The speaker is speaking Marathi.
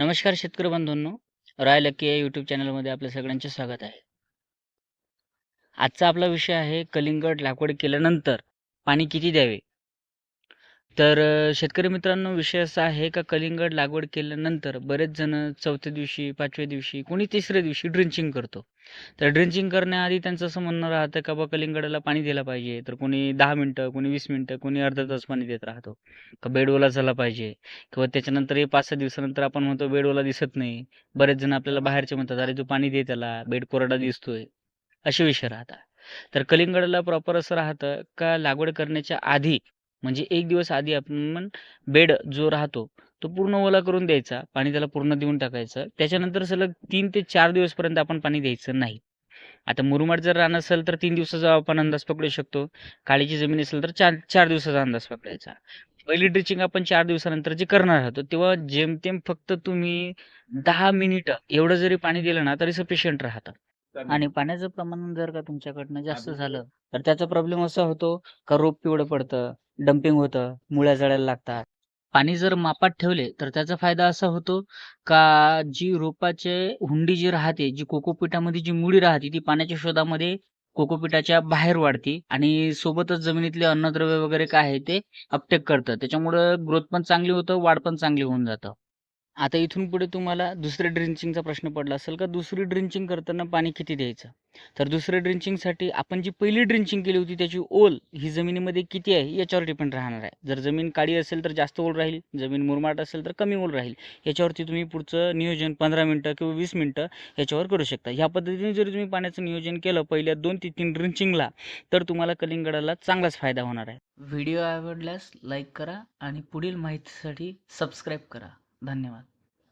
नमस्कार शेतकरी बंधूंनो. रॉयल लक्की या यूट्यूब चॅनलमध्ये आपल्या सगळ्यांचे स्वागत आहे. आजचा आपला विषय आहे कलिंगड लागवड केल्यानंतर पाणी किती द्यावे? तर शेतकरी मित्रांनो विषय असा आहे का कलिंगड लागवड केल्यानंतर बरेच जण चौथ्या दिवशी पाचव्या दिवशी कोणी तिसऱ्या दिवशी ड्रिंचिंग करतो. तर ड्रिंचिंग करण्याआधी त्यांचं असं म्हणणं राहतं का बा कलिंगडाला पाणी दिलं पाहिजे. तर कोणी दहा मिनटं कोणी वीस मिनटं कोणी अर्धा तास पाणी देत राहतो. का बेड ओला झाला पाहिजे? किंवा त्याच्यानंतर हे पाच सहा दिवसानंतर आपण म्हणतो बेड ओला दिसत नाही. बरेच जण आपल्याला बाहेरचे म्हणतात अरे तू पाणी दे त्याला बेड कोरडा दिसतोय. असे विषय राहतात. तर कलिंगडाला प्रॉपर असं राहतं का लागवड करण्याच्या आधी म्हणजे एक दिवस आधी आपण बेड जो राहतो तो पूर्ण ओला करून द्यायचा पाणी त्याला पूर्ण देऊन टाकायचं. त्याच्यानंतर सलग तीन ते चार दिवसपर्यंत आपण पाणी द्यायचं नाही. आता मुरुमाड जर रान असेल तर तीन दिवसाचा आपण अंदाज पकडू शकतो. काळीची जमीन असेल तर चार चार दिवसाचा अंदाज पकडायचा. पहिली ड्रिचिंग आपण चार दिवसानंतर जे करणार आहोत तेव्हा जेमतेम फक्त तुम्ही दहा मिनिटं एवढं जरी पाणी दिलं ना तरी सफिशियंट राहतं. आणि पाण्याचं प्रमाण जर का तुमच्याकडनं जास्त झालं तर त्याचा प्रॉब्लेम असा होतो का रोप पिवळं पडतं डम्पिंग होतं मुळ्या जळायला लागतात. पाणी जर मापात ठेवले तर त्याचा फायदा असा होतो का जी रोपाचे हुंडी जी राहते जी कोकोपीटामध्ये जी मुळी राहते ती पाण्याच्या शोधामध्ये कोकोपीटाच्या बाहेर वाढते आणि सोबतच जमिनीतले अन्नद्रव्य वगैरे काय आहे ते अपटेक करतं. त्याच्यामुळं ग्रोथ पण चांगली होतं वाढ पण चांगली होऊन जातं. आता इथून पुढे तुम्हाला दुसऱ्या ड्रिंचिंगचा प्रश्न पडला असेल का? दुसरी ड्रिंचिंग करताना पाणी किती द्यायचं? तर दुसऱ्या ड्रिंचिंगसाठी आपण जी पहिली ड्रिंचिंग केली होती त्याची ओल ही जमिनीमध्ये किती आहे याच्यावर डिपेंड राहणार आहे. जर जमीन काळी असेल तर जास्त ओल राहील जमीन मुरमाट असेल तर कमी ओल राहील. याच्यावरती तुम्ही पुढचं नियोजन पंधरा मिनटं किंवा वीस मिनटं याच्यावर करू शकता. ह्या पद्धतीने जरी तुम्ही पाण्याचं नियोजन केलं पहिल्या दोन ते तीन ड्रिंचिंगला तर तुम्हाला कलिंगडाला चांगलाच फायदा होणार आहे. व्हिडिओ आवडल्यास लाईक करा आणि पुढील माहितीसाठी सबस्क्राईब करा. धन्यवाद.